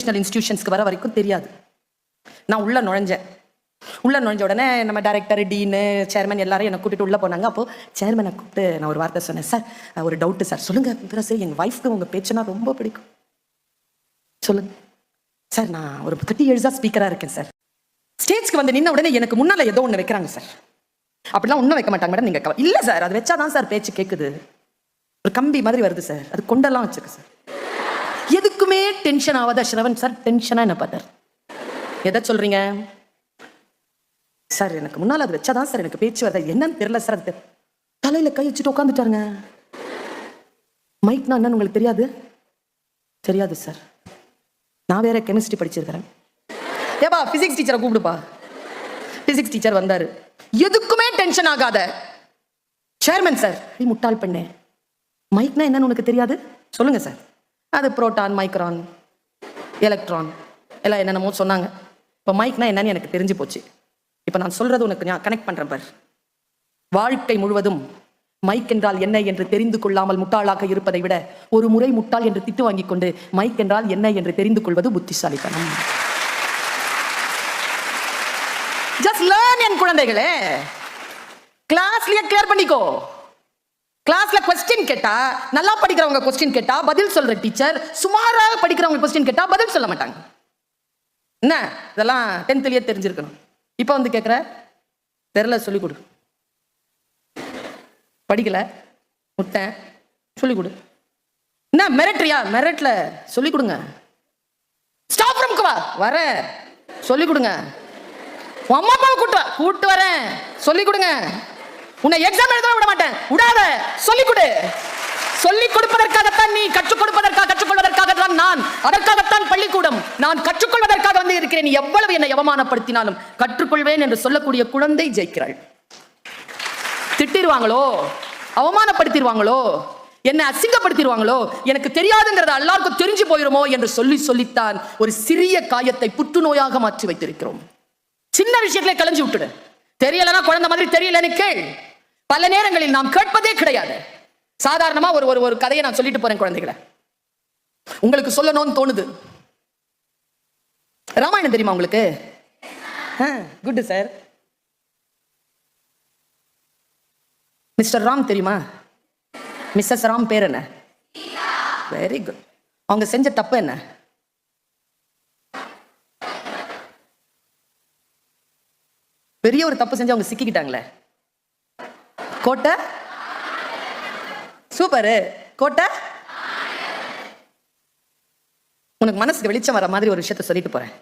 Educational இன்ஸ்டியூஷன்ஸ்க்கு வர வரைக்கும் தெரியாது. நான் உள்ள நுழைஞ்சேன். உள்ள நுழைஞ்ச உடனே நம்ம டைரக்டர் டீனு சேர்மன் எல்லாரும் என்னை கூட்டிட்டு உள்ள போனாங்க. அப்போ சேர்மனை கூப்பிட்டு நான் ஒரு வார்த்தை சொன்னேன். சார் ஒரு டவுட்டு சார் சொல்லுங்க சார் எங்க ஒய்ஃப்க்கு உங்க பேச்சுனா ரொம்ப பிடிக்கும். சொல்லுங்க. சார் நான் ஒரு தேர்ட்டி இயர்ஸாக ஸ்பீக்கராக இருக்கேன் சார் ஸ்டேஜ்க்கு வந்து நின்ன உடனே எனக்கு முன்னால ஏதோ ஒன்று வைக்கிறாங்க சார் அப்படிலாம் ஒன்றும் வைக்க மாட்டாங்க மேடம் நீங்க இல்லை இல்ல சார் அது வச்சாதான் சார் பேச்சு கேட்குது ஒரு கம்பி மாதிரி வருது சார் அது கொண்டெல்லாம் வச்சிருக்கு சார் எதுக்குமே டென்ஷன் ஆகாத ஸ்ரவன் சார் டென்ஷனா என்ன பார்த்தார். எதை சொல்றீங்க? சார் எனக்கு முன்னால் அது வச்சாதான் சார் எனக்கு பேச்சு வருது என்னன்னு தெரியல சார் அது தலையில கை வச்சுட்டு உட்காந்துட்டாருங்க மைக்னா என்னன்னு உங்களுக்கு தெரியாது? தெரியாது சார் நான் வேற கெமிஸ்ட்ரி படிச்சிருக்கிறேன். ஏப்பா பிசிக்ஸ் டீச்சரை கூப்பிடுப்பா. பிசிக்ஸ் டீச்சர் வந்தாரு. எதுக்குமே டென்ஷன் ஆகாத. சேர்மன் சார் முட்டாள் பெண்ணே. மைக்னா என்னன்னு உனக்கு தெரியாது? சொல்லுங்க சார் அது புரோட்டான் மைக்ரான் எலக்ட்ரான். எல்லாம் என்னென்னமோ சொன்னாங்க. இப்போ மைக்னா என்னன்னு எனக்கு தெரிஞ்சு போச்சு. இப்போ நான் சொல்றது உனக்கு நான் கனெக்ட் பண்ணுறேன் பார். வாழ்க்கை முழுவதும் மைக் என்றால் என்ன என்று தெரிந்து கொள்ளாமல் முட்டாளாக இருப்பதை விட ஒரு முறை முட்டாள் என்று திட்டு வாங்கிக் கொண்டு மைக் என்றால் என்ன என்று தெரிந்து கொள்வது புத்திசாலித்தனம். ஜஸ்ட் லேர்ன் என் குழந்தைகளே. கிளாஸ்லயே கிளியர் பண்ணிக்கோ. கிளாஸ்ல கொஸ்டின் கேட்டா நல்லா படிக்கிறவங்க கொஸ்டின் கேட்டா பதில் சொல்ற டீச்சர் சுமாராக படிக்கிறவங்க கொஸ்டின் கேட்டா பதில் சொல்ல மாட்டாங்க. என்ன? இதெல்லாம் டென்த்லயே தெரிஞ்சிருக்கணும். இப்போ வந்து கேட்குற தெரில சொல்லிக் கொடு. படிக்கல? முட்டேன் சொல்லிக் கொடு. என்ன மெரட்ரியா மெரட்ல சொல்லிக் கொடுங்க. ஸ்டாப் ரூம்க்கு வா. வரேன் சொல்லிக் கொடுங்க. உன் அம்மா அப்பாவை கூட்டு வா. கூட்டு வரேன். சொல்லிக் கொடுங்க. உன்னை எக்ஸாம் எழுத விட மாட்டேன். விடாத. சொல்லிக் கொடு சொல்லிக் கொடுப்பதற்காகத்தான் நீ கற்றுக் கொடுப்பதற்காக கற்றுக்கொள்வதற்காக தான் நான் அதற்காகத்தான் பள்ளிக்கூடம். நான் கற்றுக்கொள்வதற்காக வந்து இருக்கிறேன். நீ எவ்வளவு என்னை அவமானப்படுத்தினாலும் கற்றுக்கொள்வேன் என்று சொல்லக்கூடிய குழந்தை ஜெயிக்கிறாள். திட்டிடுவாங்களோ? அவமானப்படுத்திடுவாங்களோ? என்னை அசிங்கப்படுத்திடுவாங்களோ? எனக்கு தெரியாதுங்கிறத எல்லாருக்கும் தெரிஞ்சு போயிருமோ என்று சொல்லி சொல்லித்தான் ஒரு சிறிய காயத்தை புற்றுநோயாக மாற்றி வைத்திருக்கிறோம். சின்ன விஷயத்திலே கலைஞ்சு விட்டுடு. தெரியலன்னா குழந்தை மாதிரி தெரியலன்னு கேள். பல நேரங்களில் நாம் கேட்பதே கிடையாது. சாதாரணமா ஒரு ஒரு ஒரு கதையை நான் சொல்லிட்டு போறேன் குழந்தைகளை. உங்களுக்கு சொல்லணும்னு தோணுது. ராமாயணம் தெரியுமா உங்களுக்கு? குட் சார் மிஸ்டர் ராம் தெரியுமா? மிஸ்ஸஸ் ராம் பேர் என்ன? வெரி குட் அவங்க செஞ்ச தப்பு என்ன? பெரிய ஒரு தப்பு செஞ்சு அவங்க சிக்கிக்கிட்டாங்களே. கோட்டை? சூப்பரு. கோட்டை? உனக்கு மனசுக்கு வெளிச்சம் வர மாதிரி ஒரு விஷயத்த சொல்லிட்டு போறேன்.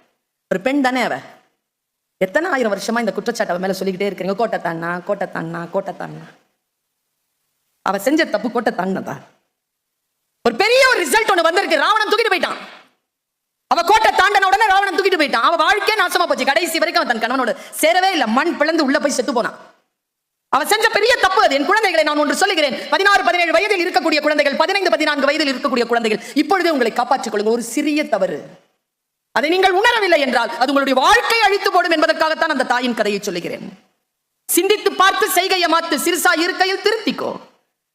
ஒரு பெண் தானே அவ. எத்தனை ஆயிரம் வருஷமா இந்த குற்றச்சாட்டு அவ மேல சொல்லிக்கிட்டே இருக்கிறீங்க? கோட்டை தாண்டா கோட்டை தாண்டா கோட்டை தாண்டா அவ செஞ்ச தப்பு கோட்டை தாண்டதா ஒரு பெரிய ஒரு ரிசல்ட் ஒண்ணு வந்திருக்கு. ராவணன் தூக்கிட்டு போயிட்டான். அவ கோட்டை தாண்டன உடனே ராவணன் தூக்கிட்டு போயிட்டான். அவ வாழ்க்கையே நாசமா போச்சு. கடைசி வரைக்கும் அவன் தன் கணவனோட சேரவே இல்லை. மண் பிளந்து உள்ள போய் செத்து போனான். அவ செஞ்ச பெரிய தப்பு அது. என் குழந்தைகளை நான் ஒன்று சொல்லுகிறேன். பதினாறு பதினேழு வயதில் இருக்கக்கூடிய குழந்தைகள் பதினைந்து பதினான்கு வயதில் இருக்கக்கூடிய குழந்தைகள் இப்பொழுதே உங்களை காப்பாற்றிக் கொள்ளுங்க ஒரு சிறிய தவறு. அதை நீங்கள் உணரவில்லை என்றால் அது உங்களுடைய வாழ்க்கை அழித்து போடும் என்பதற்காகத்தான் அந்த தாயின் கதையை சொல்லுகிறேன். சிந்தித்து பார்த்து செய்கையை மாத்து சிறுசா இருக்கையில் திருத்திக்கோ.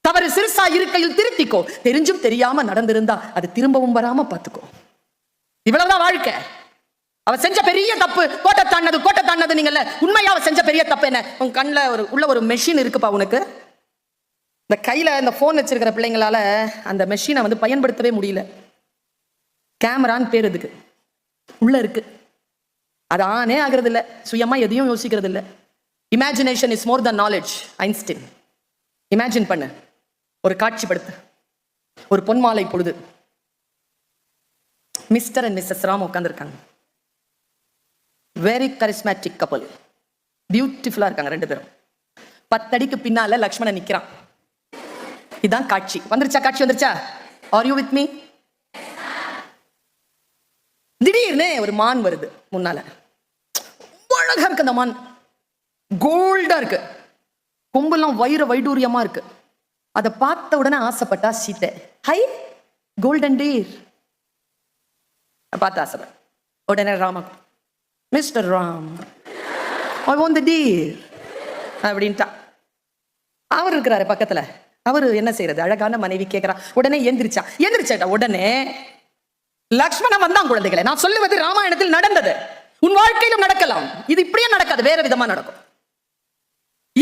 தவறு சிறுசா இருக்கையில் திருத்திக்கோ. தெரிஞ்சும் தெரியாம நடந்திருந்தா அது திரும்பவும் வராம பார்த்துக்கோ. இவ்வளவுதான் வாழ்க்கை. அவ செஞ்ச பெரிய தப்பு கோட்டை தாண்டது கோட்டை தாண்டது நீங்கல்ல. உண்மையா அவ செஞ்ச பெரிய தப்பு என்ன? உன் கண்ணில் ஒரு உள்ள ஒரு மெஷின் இருக்குப்பா உனக்கு. இந்த கையில இந்த ஃபோன் வச்சிருக்கிற பிள்ளைங்களால அந்த மெஷினை வந்து பயன்படுத்தவே முடியல. கேமரான்னு பேர் இதுக்கு உள்ள இருக்கு. அது ஆனே ஆகிறது இல்ல சுயமா எதையும் யோசிக்கிறது இல்ல imagination is more than knowledge Einstein imagine பண்ணு. ஒரு காட்சிப்படுத்து. ஒரு பொன்மாலை பொழுது. மிஸ்டர் அண்ட் மிஸ்ஸஸ் ராம் உட்காந்துருக்காங்க வெரி கரிஸ்மேட்டிக் கப்பல் பியூட்டிஃபுல்லா இருக்காங்க ரெண்டு பேரும். பத்தடிக்கு பின்னால லக்ஷ்மணன் நிக்கிறான். இதான் காட்சி. வந்துருச்சா? காட்சி வந்துருச்சா? ஆர் யூ வித் மீ திடீர்னு ஒரு மான் வருது முன்னால. ரொம்ப அழகா இருக்கு அந்த மான். கோல்டா இருக்கு. கொம்பெல்லாம் வைர வைடூரியமா இருக்கு. அதை பார்த்த உடனே ஆசைப்பட்டா சீத்தை. ஹை கோல்டன் டீர் பார்த்து ஆசைப்பட உடனே Rama mister Ram I want the deer அப்படின்ட்டா. அவர் இருக்கிறாரு பக்கத்துல. அவர் என்ன செய்யறது அழகான மனைவி கேட்கிறா உடனே எந்திரிச்சா. எந்திரிச்சா உடனே லக்ஷ்மணன் வந்தான் குழந்தைகளை. நான் சொல்லுவது ராமாயணத்தில் நடந்தது. உன் வாழ்க்கையிலும் நடக்கலாம். இது இப்படியே நடக்காது. வேற விதமா நடக்கும்.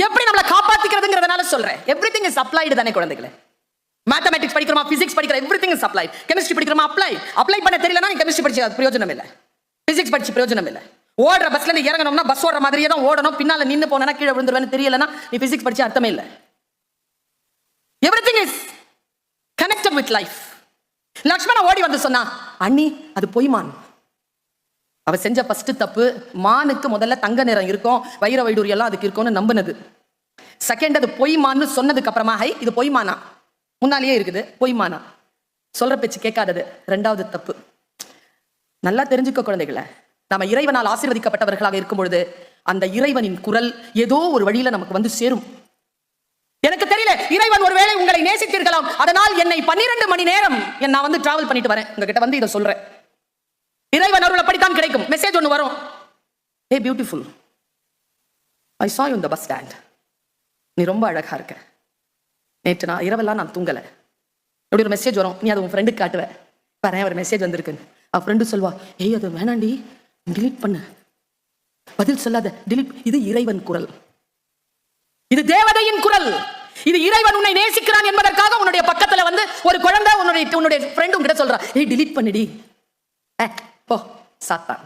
எப்படி நம்மளை காப்பாத்திக்கிறதுங்கிறதுனால சொல்றேன். எவ்ரி திங் இஸ் அப்ளைடு தானே குழந்தைகளே. மேத்தமெட்டிக்ஸ் படிக்கிறோமா? பிசிக்ஸ் படிக்கிற everything is apply chemistry படிக்கிறோமா? அப்ளை அப்ளை பண்ண தெரியலனா கெமிஸ்ட்ரி படிச்சு அது பிரயோஜனம் இல்லை பிசிக்ஸ் படிச்சு பிரயோஜனம் இல்லை ஓடுற பஸ்ல இருந்து இறங்கணும்னா பஸ் ஓடுற மாதிரியே தான் ஓடணும். பின்னால நின்று போனா கீழே விழுந்துருவேன்னு தெரியலனா நீ பிசிக்ஸ் படிச்சு அர்த்தமே இல்லை. Everything is connected with life Lakshmana ஓடி வந்து சொன்னா அண்ணி அது பொய்மான். அவ செஞ்ச ஃபர்ஸ்ட் தப்பு மானுக்கு முதல்ல தங்க நிறம் இருக்கும் வைர வைடூரி எல்லாம் அதுக்கு இருக்கும்னு நம்பினது. செகண்ட் அது பொய்மான்னு சொன்னதுக்கு அப்புறமா ஹை இது பொய்மானா? முன்னாலேயே இருக்குது பொய்மானா. சொல்ற பேச்சு கேட்காதது ரெண்டாவது தப்பு. நல்லா தெரிஞ்சுக்க குழந்தைகளை. நாம இறைவனால் ஆசீர்வதிக்கப்பட்டவர்களாக இருக்கும் பொழுது அந்த இறைவனின் குரல் ஏதோ ஒரு வழியில நமக்கு வந்து சேரும். எனக்கு தெரியல இறைவன் ஒருவேளை உங்களை நேசித்தீர்களாம். அதனால் என்னை பன்னிரண்டு மணி நேரம் நான் வந்து டிராவல் பண்ணிட்டு வரேன். உங்ககிட்ட வந்து இதை சொல்றேன். இறைவன் அருள் அப்படித்தான் கிடைக்கும். மெசேஜ் ஒன்று வரும். A beautiful I saw you இந்த பஸ் ஸ்டாண்ட் நீ ரொம்ப அழகா இருக்க. நேற்று நான் இரவெல்லாம் நான் தூங்கலை. இப்படி ஒரு மெசேஜ் வரும். நீ அதை உன் ஃப்ரெண்டுக்கு காட்டுவேன் பாரு ஒரு மெசேஜ் வந்திருக்குன்னு. அவ ஃப்ரெண்டு சொல்வா ஏய் அது வேணாண்டி. டிலீட் பண்ணு. பதில் சொல்லாத டிலீட் இது இறைவன் குரல். இது தேவதையின் குரல். இது இறைவன் உன்னை நேசிக்கிறான் என்பதற்காக உன்னுடைய பக்கத்துல வந்து ஒரு குழந்தை உன்னுடைய உன்னுடைய ஃப்ரெண்டு உங்ககிட்ட சொல்றா. ஏய் டிலீட் பண்ணிடி. போ சாத்தான்.